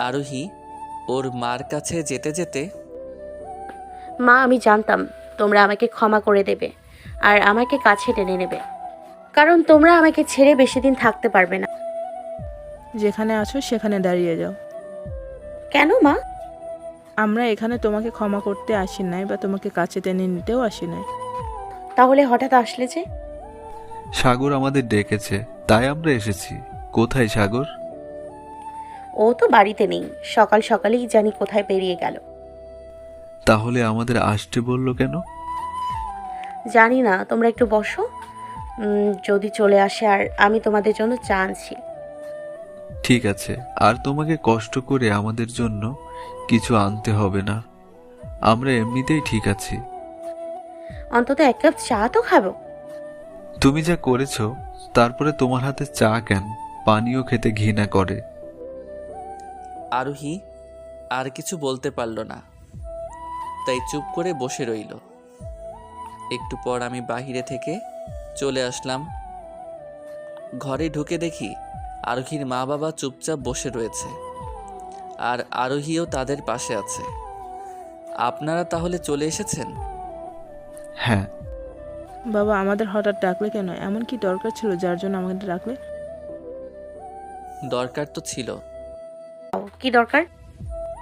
আরোহী ওর মার কাছে যেতে যেতে? মা আমি জানতাম তোমরা আমাকে ক্ষমা করে দেবে আর আমাকে কাছে টেনে নেবে। কারণ তোমরা আমাকে ছেড়ে বেশি দিন থাকতে পারবে না। যেখানে আছো সেখানে দাঁড়িয়ে যাও। কেন মা? আমরা এখানে তোমাকে ক্ষমা করতে আসি নাই বা তোমাকে কাছে টেনে নিতেও আসি নাই। তাহলে হঠাৎ আসলে যে? সাগর আমাদের ডেকেছে তাই আমরা এসেছি। কোথায় সাগর? ও তো বাড়িতে নেই সকাল সকালেই জানি কোথায় বেরিয়ে গেল। তাহলে আমাদের আসতে বলল কেন? জানি না তোমরা একটু বসো। উম, যদি চলে আসে আর আমি তোমাদের জন্য চা আনছি। ঠিক আছে আর তোমাকে কষ্ট করে আমাদের জন্য কিছু আনতে হবে না। আমরা এমনিতেই ঠিক আছি। অন্তত এক কাপ চা তো খাব। তুমি যা করেছ তারপরে তোমার হাতে চা কেন? পানীয় খেতে ঘৃণা করে। আরোহী আর কিছু বলতে পারল না। তাই চুপ করে বসে রইল। একটু পর আমি বাহিরে থেকে চলে আসলাম। ঘরে ঢুকে দেখি আরোহীর মা বাবা চুপচাপ বসে রয়েছে। আর আরোহীও তাদের পাশে আছে। আপনারা তাহলে চলে এসেছেন? হ্যাঁ বাবা আমাদের হঠাৎ ডাকলে কেন? এমন কি দরকার ছিল যার জন্য আমাদের ডাকলে? দরকার তো ছিল। কি দরকার?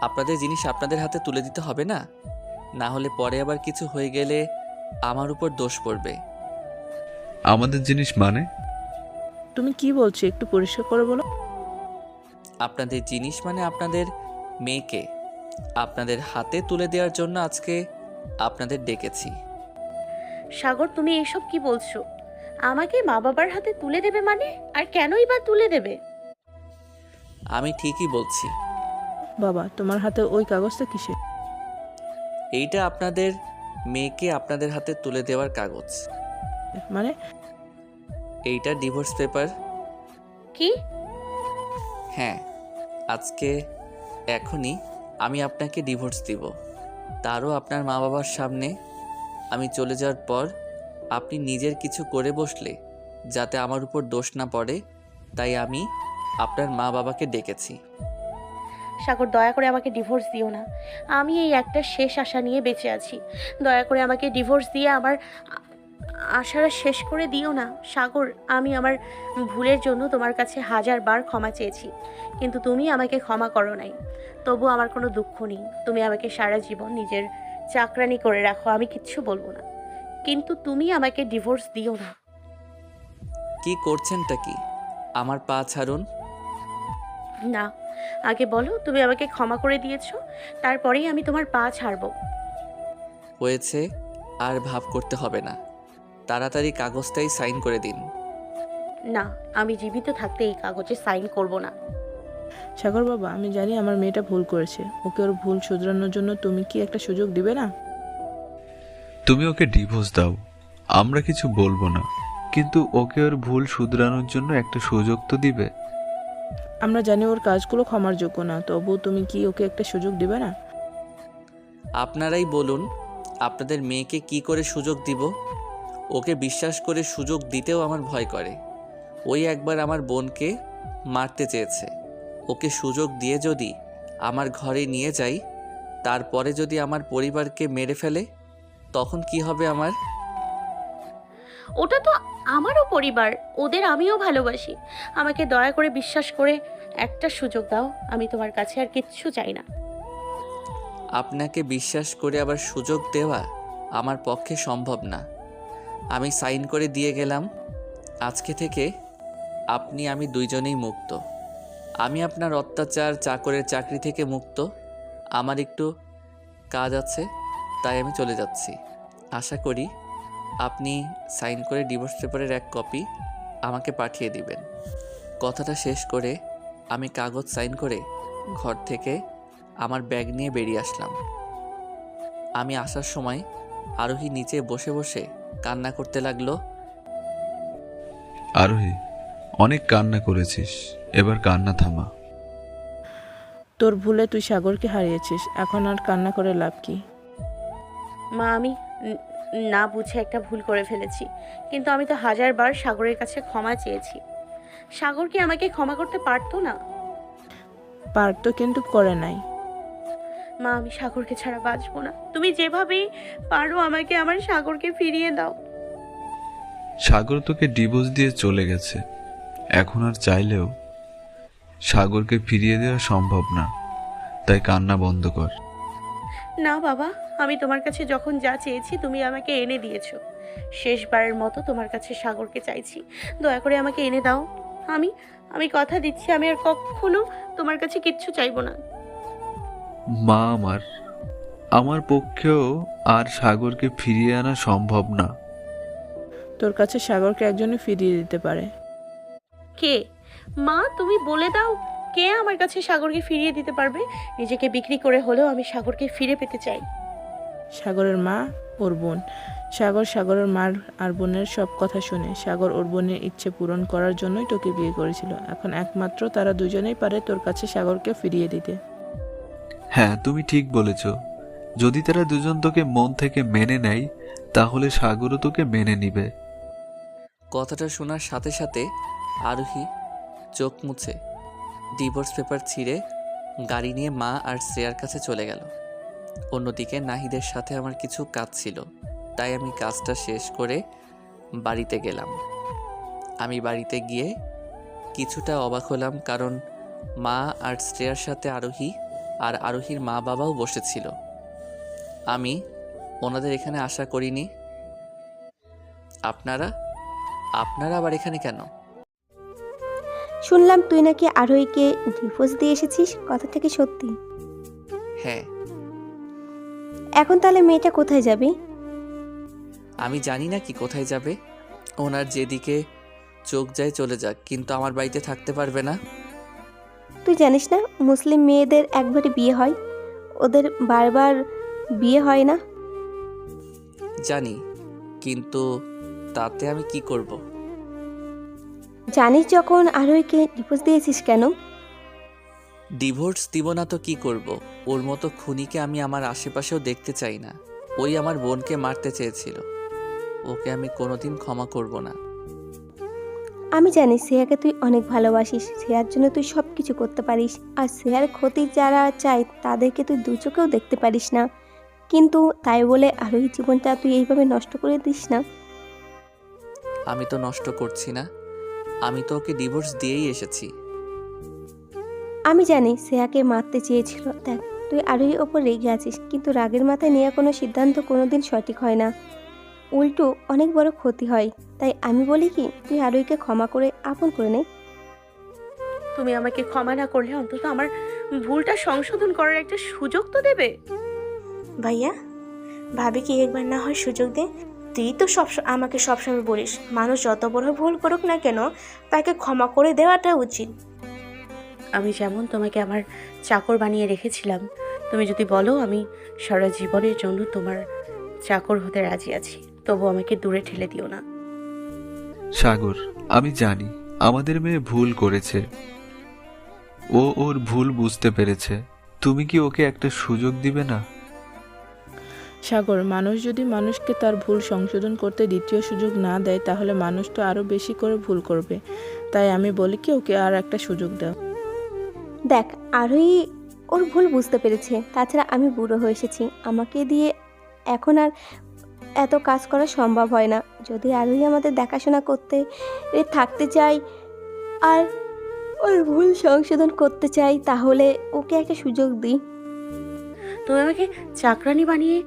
আপনাদের জিনিস আপনাদের হাতে তুলে দিতে হবে না? না হলে পরে আবার কিছু হয়ে গেলে আমার উপর দোষ পড়বে। আমাদের জিনিস মানে? তুমি কি বলছো? একটু পরিষ্কার করে বলো। আপনাদের জিনিস মানে আপনাদের মেয়েকে। আপনাদের হাতে তুলে দেওয়ার জন্য আজকে আপনাদের ডেকেছি। সাগর তুমি এসব কি বলছো? আমাকে মা বাবার হাতে তুলে দেবে মানে? আর কেনই বা তুলে দেবে? আমি ঠিকই বলছি। বাবা তোমার হাতে ওই কাগজটা কিসে এইটা আপনাদের মেয়েকে আপনাদের হাতে তুলে দেওয়ার কাগজ। মানে? এইটা ডিভোর্স পেপার। কি? হ্যাঁ আজকে এখনই আমি আপনাকে ডিভোর্স দিব। তারও আপনার মা বাবার সামনে আমি চলে যাওয়ার পর আপনি নিজের কিছু করে বসলে যাতে আমার উপর দোষ না পড়ে, তাই আমি আপনার মা বাবাকে ডেকেছি। সাগর, দয়া করে আমাকে ডিভোর্স দিও না। আমি এই একটা শেষ আশা নিয়ে বেঁচে আছি। দয়া করে আমাকে ডিভোর্স দিয়ে আমার আ- আশাটা শেষ করে দিও না। সাগর, আমি আমার ভুলের জন্য তোমার কাছে হাজার বার ক্ষমা চেয়েছি, কিন্তু তুমি আমাকে ক্ষমা করো নাই। তবু আমার কোনো দুঃখ নেই। তুমি আমাকে সারা জীবন নিজের চাকরানি করে রাখো আমি কিচ্ছু বলব না। কিন্তু তুমি আমাকে ডিভোর্স দিও না। কি করছেনটা কি? আমার পা ছাড়ুন। না আগে বলো তুমি আমাকে ক্ষমা করে দিয়েছ তারপরেই আমি তোমার পা ছাড়বো। হয়েছে আর ভাব করতে হবে না। তাড়াতাড়ি কাগজটাই সাইন করে দিন। না আমি জীবিত থাকতে এই কাগজে সাইন করব না। সাগর বাবা আমি জানি আমার মেয়েটা ভুল করেছে। ওকে ওর ভুল শুধরানোর জন্য তুমি কি একটা সুযোগ দিবে না? তুমি ওকে ডিভোর্স দাও। আমরা কিছু বলব না। কিন্তু ওকে ওর ভুল শুধরানোর জন্য একটা সুযোগ তো দিবে। আমরা জানি ওর কাজগুলো ক্ষমার যোগ্য না তবু তুমি কি ওকে একটা সুযোগ দিবে না? আপনারাই বলুন আপনাদের মেয়েকে কি করে সুযোগ দিব? ওকে বিশ্বাস করে সুযোগ দিতেও আমার ভয় করে। ওই একবার আমার বোনকে মারতে চেয়েছে। ওকে সুযোগ দিয়ে যদি আমার ঘরে নিয়ে যাই তারপরে যদি আমার পরিবারকে মেরে ফেলে তখন কি হবে আমার? ওটা তো আমারও পরিবার ওদের আমিও ভালোবাসি। আমাকে দয়া করে বিশ্বাস করে একটা সুযোগ দাও আমি তোমার কাছে আর কিচ্ছু চাই না। আপনাকে বিশ্বাস করে আবার সুযোগ দেওয়া আমার পক্ষে সম্ভব না। আমি সাইন করে দিয়ে গেলাম। আজকে থেকে আপনি আমি দুইজনেই মুক্ত। আমি আপনার অত্যাচার, চাকরের চাকরি থেকে মুক্ত। আমার একটু কাজ আছে, তাই আমি চলে যাচ্ছি। আশা করি আপনি সাইন করে ডিভোর্স পেপারের এক কপি আমাকে পাঠিয়ে দিবেন। কথাটা শেষ করে আমি কাগজ সাইন করে ঘর থেকে আমার ব্যাগ নিয়ে বেরিয়ে আসলাম। আমি আসার সময় আরোহী নিচে বসে বসে কান্না করতে লাগল। আরোহী অনেক কান্না করেছিস। এবার কান্না থামা। তোর ভুলে তুই সাগরকে হারিয়েছিস। এখন আর কান্না করে লাভ কি? মা আমি ন- না বুঝে একটা ভুল করে ফেলেছি। কিন্তু আমি তো হাজারবার সাগরের কাছে ক্ষমা চেয়েছি। সাগর কি আমাকে ক্ষমা করতে পারতো না? পারতো কিন্তু করে নাই। মা আমি সাগরকে ছাড়া বাঁচবো না। তুমি যেভাবেই পারো আমাকে আমার সাগরকে ফিরিয়ে দাও। সাগর তোকে ডিভোর্স দিয়ে চলে গেছে। এখন আর চাইলেও সাগরকে ফিরিয়ে দেওয়া সম্ভব না। তাই কান্না বন্ধ কর। না বাবা আমি তোমার কাছে যখন যা চেয়েছি তুমি আমাকে এনে দিয়েছ। শেষবারের মতো তোমার কাছে সাগরকে চাইছি। দয়া করে আমাকে এনে দাও। আমি আমি কথা দিচ্ছি আমি আর কখনো তোমার কাছে কিচ্ছু চাইব না। মা আমার আমার পক্ষেও আর সাগরকে ফিরিয়ে আনা সম্ভব না। তোর কাছে সাগরকে একজনে ফিরিয়ে দিতে পারে। কে? মা তুমি বলে দাও কে আমার কাছে সাগরকে ফিরিয়ে দিতে পারবে? নিজেকে বিক্রি করে হলেও আমি সাগরকে ফিরে পেতে চাই। সাগরের মা ওর বোন। সাগর সাগরের মার আর বোনের সব কথা শুনে সাগর ওর বোনের ইচ্ছে পূরণ করার জন্যই তোকে বিয়ে করেছিল। এখন একমাত্র তারা দুজনেই পারে তোর কাছে সাগরকে ফিরিয়ে দিতে। হ্যাঁ তুমি ঠিক বলেছ। যদি তারা দুজন তোকে মন থেকে মেনে নেয় তাহলে সাগরও তোকে মেনে নিবে। কথাটা শোনার সাথে সাথে আরোহী চোখ মুছে ডিভোর্স পেপার ছিঁড়ে গাড়ি নিয়ে মা আর শ্রেয়ার কাছে চলে গেল। অন্যদিকে নাহিদের সাথে আমার কিছু কাজ ছিল, তাই আমি কাজটা শেষ করে বাড়িতে গেলাম। আমি বাড়িতে গিয়ে কিছুটা অবাক হলাম কারণ মা আর শ্রেয়ার সাথে আরোহী আর আরোহীর মা বাবাও বসেছিল। আমি ওনাদের এখানে আশা করিনি। আপনারা? আপনারা আবার এখানে কেন? শুনলাম তুই নাকি আরোহীকে ডিভোর্স দিয়ে এসেছিস কথাটা কি সত্যি। হ্যাঁ। এখন তাহলে মেয়েটা কোথায় যাবে? আমি জানি না কি কোথায় যাবে। ওনার যেদিকে চোখ যায় চলে যাক কিন্তু আমার বাড়িতে থাকতে পারবে না। তুই জানিস না মুসলিম মেয়েদের একবারে বিয়ে হয়। ওদের বারবার বিয়ে হয় না? জানি কিন্তু তাতে আমি কি করব। জানিস যখন আরোহীকে ডিভোর্স দিয়েছিস কেন? ডিভোর্স দিব না তো কি করব। ওর মতো খুনিকে আমি আমার আশেপাশেও দেখতে চাই না। ওই আমার বোনকে মারতে চেয়েছিল। ওকে আমি কোনোদিন ক্ষমা করব না। আমি জানি শ্রেয়াকে তুই অনেক ভালোবাসিস। শ্রেয়ার জন্য তুই সব কিছু করতে পারিস। আর শ্রেয়ার ক্ষতি যারা চায় তাদেরকে তুই দু চোখেও দেখতে পারিস না। কিন্তু তাই বলে আরোহী জীবনটা তুই এইভাবে নষ্ট করে দিস না? আমি তো নষ্ট করছি না। আমি তো ওকে ডিভোর্স দিয়েই এসেছি। আমি জানি শ্রেয়াকে মারতে চেয়েছিল। দেখ তুই আরোহীর ওপর রেগে আছিস কিন্তু রাগের মাথায় নেওয়া কোনো সিদ্ধান্ত কোনোদিন সঠিক হয় না। উল্টো অনেক বড় ক্ষতি হয়। তাই আমি বলি কি তুই আরোহীকে ক্ষমা করে আপন করে নে। তুমি আমাকে ক্ষমা না করলে অন্তত আমার ভুলটা সংশোধন করার একটা সুযোগ তো দেবে। ভাইয়া ভাবি কি একবার না হয় সুযোগ দে। তুই তো সব আমাকে সবসময় বলিস মানুষ যত বড় ভুল করুক না কেন তাকে ক্ষমা করে দেওয়াটা উচিত। আমি যেমন তোমাকে আমার চাকর বানিয়ে রেখেছিলাম তুমি যদি বলো আমি সারা জীবনের জন্য তোমার চাকর হতে রাজি আছি তবু আমাকে দূরে ঠেলে দিও না। সাগর আমি জানি আমাদের মেয়ে ভুল করেছে। ও ওর ভুল বুঝতে পেরেছে। তুমি কি ওকে একটা সুযোগ দিবে না? সাগর মানুষ যদি মানুষকে তার ভুল সংশোধন করতে দ্বিতীয় সুযোগ না দেয় তাহলে মানুষ তো আরও বেশি করে ভুল করবে। তাই আমি বলি কি ওকে আর একটা সুযোগ দাও। দেখ আরোহী ওর ভুল বুঝতে পেরেছে। তাছাড়া আমি বুড়ো হয়ে এসেছি। আমাকে দিয়ে এখন আর এত কাজ করা সম্ভব হয় না। যদি আরোহী আমাদের দেখাশোনা করতে এ থাকতে চাই আর ওর ভুল সংশোধন করতে চাই তাহলে ওকে একটা সুযোগ দিই। তুমি আমাকে চাকরানি বানিয়ে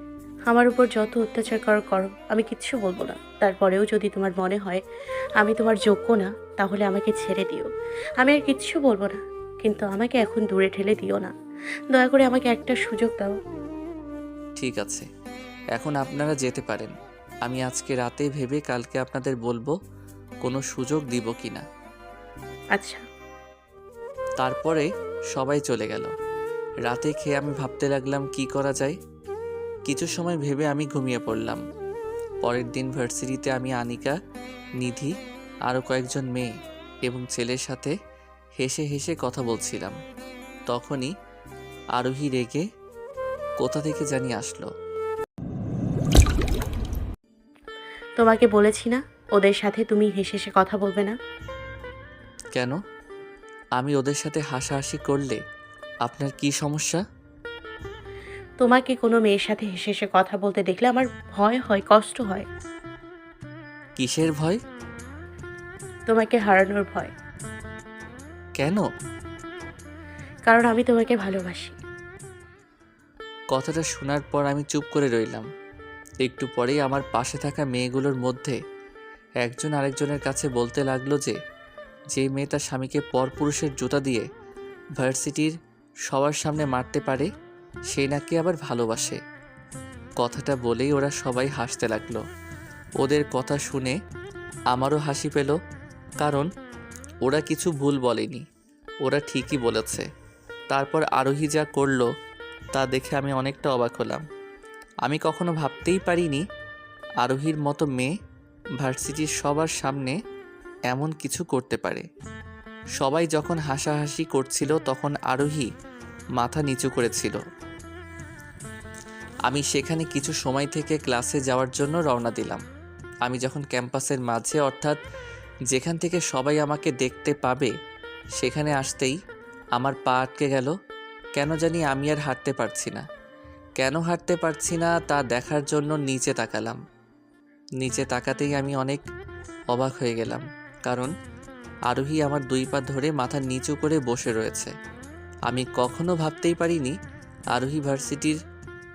আমার উপর যত অত্যাচার করো করো আমি কিচ্ছু বলব না। তারপরেও যদি তোমার মনে হয় আমি তোমার যোগ্য না তাহলে আমাকে ছেড়ে দিও। আমি আর কিচ্ছু বলব না কিন্তু আমাকে এখন দূরে ঠেলে দিও না। দয়া করে আমাকে একটা সুযোগ দাও। ঠিক আছে। এখন আপনারা যেতে পারেন। আমি আজকে রাতে ভেবে কালকে আপনাদের বলব কোনো সুযোগ দিব কি না। আচ্ছা। তারপরে সবাই চলে গেল। রাতে খেয়ে আমি ভাবতে লাগলাম কি করা যায়। কিছু সময় ভেবে আমি ঘুমিয়ে পড়লাম। পরের দিন ভার্সিটিতে আমি আনিকা নিধি আরও কয়েকজন মেয়ে এবং ছেলের সাথে হেসে হেসে কথা বলছিলাম। তখনই আরোহী রেগে কোথা থেকে জানি আসলো। তোমাকে বলেছি না ওদের সাথে তুমি হেসে হেসে কথা বলবে না। কেন? আমি ওদের সাথে হাসাহাসি করলে আপনার কি সমস্যা? তোমাকে কোনো মেয়ের সাথে হেসে হেসে কথা বলতে দেখলে আমার ভয় হয় কষ্ট হয়। কিসের ভয়? তোমাকে হারানোর ভয়। কেন? কারণ আমি তোমাকে ভালোবাসি। কথাটা শোনার পর আমি চুপ করে রইলাম। একটু পরেই আমার পাশে থাকা মেয়েগুলোর মধ্যে একজন আরেকজনের কাছে বলতে লাগল যে যে মেয়ে তার স্বামীকে পরপুরুষের জুতা দিয়ে ভার্সিটির সবার সামনে মারতে পারে সে নাকি আবার ভালোবাসে। কথাটা বলেই ওরা সবাই হাসতে লাগল। ওদের কথা শুনে আমারও হাসি পেল, কারণ ওরা কিছু ভুল বলেনি। ওরা ঠিকই বলেছে। তারপর আরোহী যা করল, তা দেখে আমি অনেকটা অবাক হলাম। আমি কখনো ভাবতেই পারিনি আরোহীর মতো মেয়ে ভার্সিটির সবার সামনে এমন কিছু করতে পারে। সবাই যখন হাসাহাসি করছিল, তখন আরোহী মাথা নিচু করেছিল। আমি সেখানে কিছু সময় থেকে ক্লাসে যাওয়ার জন্য রওনা দিলাম। আমি যখন ক্যাম্পাসের মাঝে, অর্থাৎ যেখান থেকে সবাই আমাকে দেখতে পাবে, সেখানে আসতেই আমার পা আটকে গেল। কেন জানি আমি আর হাঁটতে পারছি না। কেন হাঁটতে পারছি না তা দেখার জন্য নিচে তাকালাম। নিচে তাকাতেই আমি অনেক অবাক হয়ে গেলাম, কারণ আরোহী আমার দুই পা ধরে মাথা নিচু করে বসে রয়েছে। আমি কখনো ভাবতেই পারিনি আরোহী ভার্সিটির